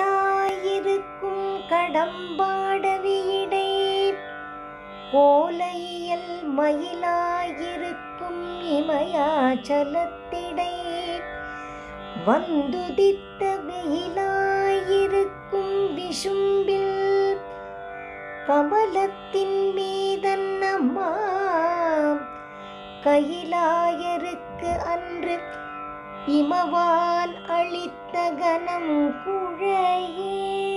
குயிலாயிருக்கும் கடம்பாடவியே. கோலையல் மயிலாயிருக்கும் இமயாச்சலத்திடை. வந்துதித்த வெயிலாயிருக்கும் விஷும்பில் கமலத்தின் மீதன்னம்மா கையிலாயருக்கு அன்று இமவான் அளித்த கனம் குழையே.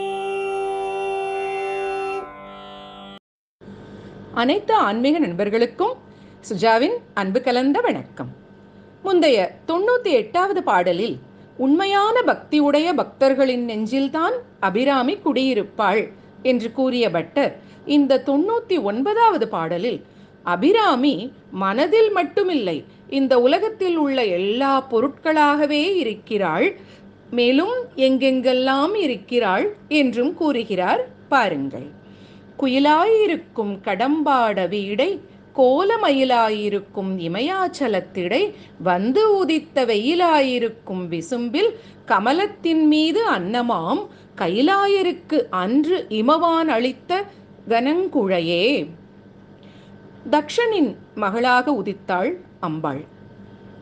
அனைத்து ஆன்மீக நண்பர்களுக்கும் சுஜாவின் அன்பு கலந்த வணக்கம். முந்தைய தொண்ணூற்றி எட்டாவது பாடலில் உண்மையான பக்தியுடைய பக்தர்களின் நெஞ்சில்தான் அபிராமி குடியிருப்பாள் என்று கூறிய பட்டர் இந்த தொண்ணூற்றி ஒன்பதாவது பாடலில் அபிராமி மனதில் மட்டுமில்லை இந்த உலகத்தில் உள்ள எல்லா பொருட்களாகவே இருக்கிறாள் மேலும் எங்கெங்கெல்லாம் இருக்கிறாள் என்றும் கூறுகிறார். பாருங்கள். குயிலாயிருக்கும் கடம்பாட வீடை கோலமயிலாயிருக்கும் இமயாச்சலத்திடை வந்து உதித்த வெயிலாயிருக்கும் விசும்பில் கமலத்தின் மீது அன்னமாம் கைலாயருக்கு அன்று இமவான் அளித்த கனங்குழையே தக்ஷனின் மகளாக உதித்தாள் அம்பாள்.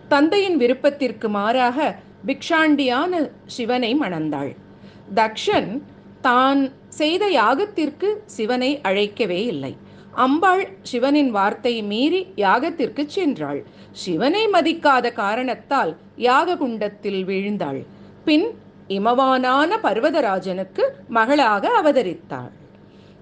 தந்தையின் விருப்பத்திற்கு மாறாக பிக்ஷாண்டியான சிவனை மணந்தாள். தக்ஷன் தான் செய்த யாகத்திற்கு சிவனை அழைக்கவே இல்லை. அம்பாள் சிவனின் வார்த்தை மீறி யாகத்திற்கு சென்றாள். சிவனை மதிக்காத காரணத்தால் யாக குண்டத்தில் வீழ்ந்தாள். பின் இமவானான பர்வதராஜனுக்கு மகளாக அவதரித்தாள்.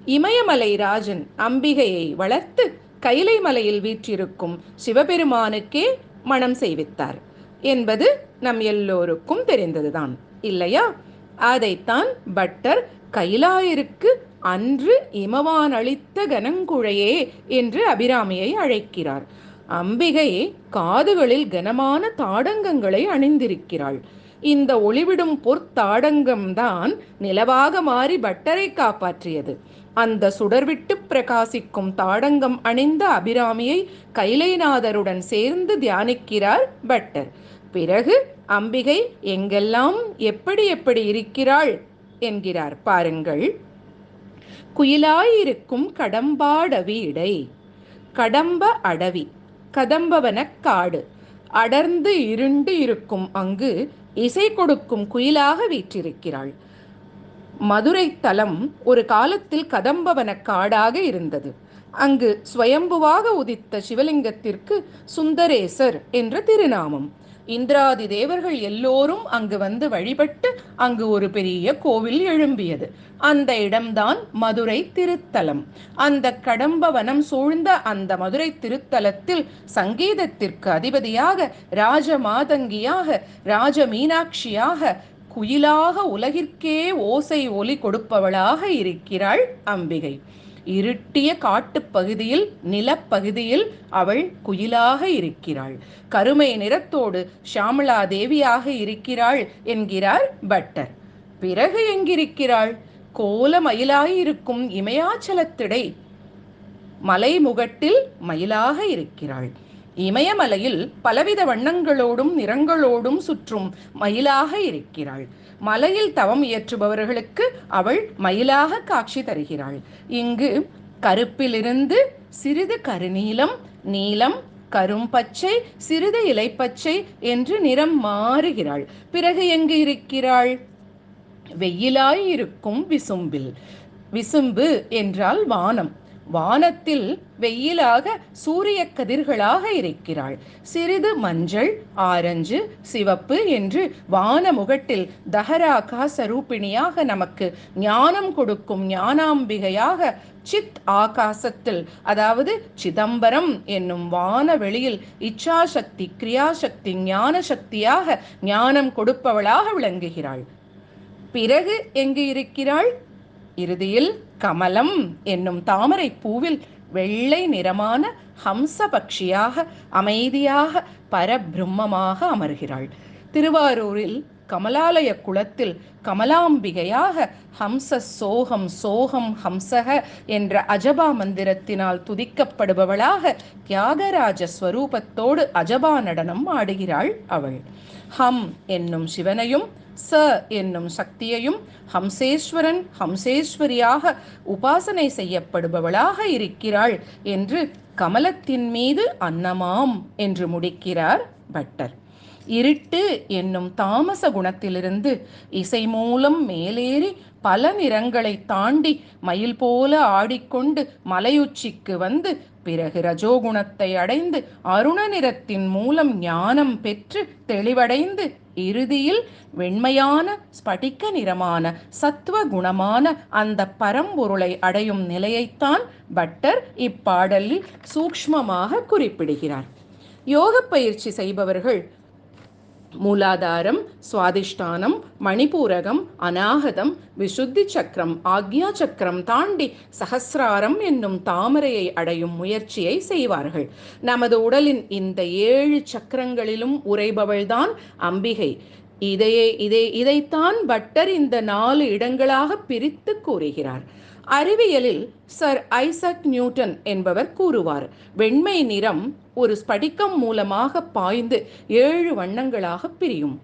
இமயமலை ராஜன் அம்பிகையை வளர்த்து கைலை மலையில் வீற்றிருக்கும் சிவபெருமானுக்கே மனம் செய்வித்தார். என்பது நம் எல்லோருக்கும் தெரிந்ததுதான். இல்லையா? அதைத்தான் பட்டர் கைலாயருக்கு அன்று இமவான் அளித்த கனங்குழையே என்று அபிராமியை அழைக்கிறார். அம்பிகையே காதுகளில் கனமான தாடங்கங்களை அணிந்திருக்கிறாள். இந்த ஒளிவிடும் பொற்தாடங்கம்தான் நிலவாக மாறி பட்டரை காப்பாற்றியது. அந்த சுடர்விட்டு பிரகாசிக்கும் தாடங்கம் அணிந்த அபிராமியை கைலைநாதருடன் சேர்ந்து தியானிக்கிறார் பட்டர். பிறகு அம்பிகை எங்கெல்லாம் எப்படி எப்படி இருக்கிறாள்? என்கிறார். பாருங்கள். குயிலாயிருக்கும் கடம்பாடவி இடை கடம்ப அடவி கதம்பவனக் காடு அடர்ந்து இருண்டு இருக்கும் அங்கு இசை கொடுக்கும் குயிலாக வீற்றிருக்கிறாள். மதுரை தலம் ஒரு காலத்தில் கதம்பவன காடாக இருந்தது. அங்கு ஸ்வயம்புவாக உதித்த சிவலிங்கத்திற்கு சுந்தரேசர் என்ற திருநாமம். இந்திராதி தேவர்கள் எல்லோரும் அங்கு வந்து வழிபட்டு அங்கு ஒரு பெரிய கோவில் எழும்பியது. அந்த இடம்தான் மதுரை திருத்தலம். அந்த கடம்பவனம் சூழ்ந்த அந்த மதுரை திருத்தலத்தில் சங்கீதத்திற்கு அதிபதியாக ராஜ மாதங்கியாக ராஜ மீனாட்சியாக குயிலாக உலகிற்கே ஓசை ஒலி கொடுப்பவளாக இருக்கிறாள் அம்பிகை. இருட்டிய காட்டுப் பகுதியில் நிலப்பகுதியில் அவள் குயிலாக இருக்கிறாள். கருமை நிறத்தோடு ஷாமலா தேவியாக இருக்கிறாள் என்கிறார் பட்டர். பிறகு எங்கிருக்கிறாள்? கோல மயிலாயிருக்கும் இமயாச்சலத்திடை. மலைமுகட்டில் மயிலாக இருக்கிறாள். இமயமலையில் பலவித வண்ணங்களோடும் நிறங்களோடும் சுற்றும் மயிலாக இருக்கிறாள். மலையில் தவம் இயற்றுபவர்களுக்கு அவள் மயிலாக காட்சி தருகிறாள். இங்கு கருப்பிலிருந்து சிறிது கருநீலம் நீலம் கரும்பச்சை சிறிது இலைப்பச்சை என்று நிறம் மாறுகிறாள். பிறகு எங்கு இருக்கிறாள்? வெயிலாய் இருக்கும் விசும்பில். விசும்பு என்றால் வானம். வானத்தில் வெயிலாக சூரிய கதிர்களாக இருக்கிறாள். சிறிது மஞ்சள் ஆரஞ்சு சிவப்பு என்று வான முகட்டில் தஹராகாச ரூபிணியாக நமக்கு ஞானம் கொடுக்கும் ஞானாம்பிகையாக சித் ஆகாசத்தில் அதாவது சிதம்பரம் என்னும் வானவெளியில் இச்சாசக்தி கிரியாசக்தி ஞான சக்தியாக ஞானம் கொடுப்பவளாக விளங்குகிறாள். பிறகு எங்கு இருக்கிறாள்? இறுதியில் கமலம் என்னும் தாமரை பூவில் வெள்ளை நிறமான ஹம்சபக்ஷியாக அமைதியாக பரபிரம்மமாக அமர்கிறாள். திருவாரூரில் கமலாலய குளத்தில் கமலாம்பிகையாக ஹம்ச சோகம் சோகம் ஹம்சக என்ற அஜபா மந்திரத்தினால் துதிக்கப்படுபவளாக தியாகராஜ ஸ்வரூபத்தோடு அஜபா நடனம் ஆடுகிறாள் அவள். ஹம் என்னும் சிவனையும் ச என்னும் சக்தியையும் ஹம்சேஸ்வரன் ஹம்சேஸ்வரியாக உபாசனை செய்யப்படுபவளாக இருக்கிறாள் என்று கமலத்தின் மீது அன்னமாம் என்று முடிக்கிறார் பட்டர். இருட்டு என்னும் தாமச குணத்திலிருந்து இசை மூலம் மேலேறி பல நிறங்களை தாண்டி மயில் போல ஆடிக்கொண்டு மலையுச்சிக்கு வந்து பிறகு ரஜோகுணத்தை அடைந்து அருண நிறத்தின் மூலம் ஞானம் பெற்று தெளிவடைந்து இறுதியில் வெண்மையான ஸ்படிக நிறமான சத்துவ குணமான அந்த பரம்பொருளை அடையும் நிலையைத்தான் பட்டர் இப்பாடலில் சூக்ஷ்மமாக குறிப்பிடுகிறார். யோக பயிற்சி செய்பவர்கள் மூலாதாரம் சுவாதிஷ்டானம் மணிபூரகம் அநாகதம் விசுத்தி சக்கரம் ஆக்யா சக்கரம் தாண்டி சகசிராரம் என்னும் தாமரையை அடையும் முயற்சியை செய்வார்கள். நமது உடலின் இந்த ஏழு சக்கரங்களிலும் உரைபவள்தான் அம்பிகை. இதையே இதை இதைத்தான் பட்டர் இந்த நாலு இடங்களாக பிரித்து கூறுகிறார். அறிவியலில் சர் ஐசக் நியூட்டன் என்பவர் கூறுவார் வெண்மை நிறம் ஒரு ஸ்படிக்கம் மூலமாக பாய்ந்து ஏழு வண்ணங்களாக பிரியும்.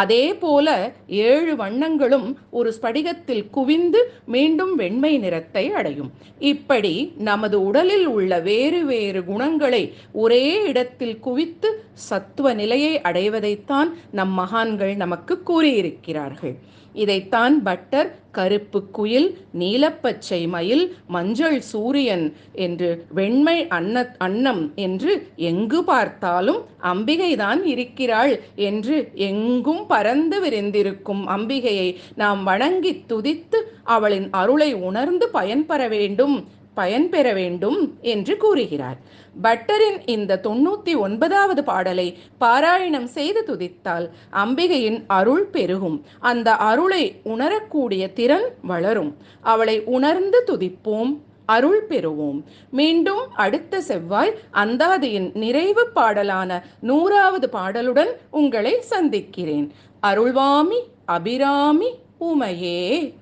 அதே போல ஏழு வண்ணங்களும் ஒரு ஸ்படிகத்தில் குவிந்து மீண்டும் வெண்மை நிறத்தை அடையும். இப்படி நமது உடலில் உள்ள வேறு வேறு குணங்களை ஒரே இடத்தில் குவித்து சத்துவ நிலையை அடைவதைத்தான் நம் மகான்கள் நமக்கு கூறியிருக்கிறார்கள். இதைத்தான் பட்டர் கருப்பு குயில் நீலப்பச்சை மயில் மஞ்சள் சூரியன் என்று வெண்மை அன்ன அன்னம் என்று எங்கு பார்த்தாலும் அம்பிகைதான் இருக்கிறாள் என்று எங்கும் பறந்து விரிந்திருக்கும் அம்பிகையை நாம் வணங்கி துதித்து அவளின் அருளை உணர்ந்து பயன்பெற வேண்டும். பயன்பெற வேண்டும் என்று கூறுகிறார். பட்டரின் இந்த தொண்ணூத்தி ஒன்பதாவது பாடலை பாராயணம் செய்து துதித்தால் அம்பிகையின் அருள் பெருகும். அந்த அருளை உணரக்கூடிய திறன் வளரும். அவளை உணர்ந்து துதிப்போம் அருள் பெறுவோம். மீண்டும் அடுத்த செவ்வாய் அந்தாதியின் நிறைவு பாடலான நூறாவது பாடலுடன் உங்களை சந்திக்கிறேன். அருள்வாமி அபிராமி உமையே.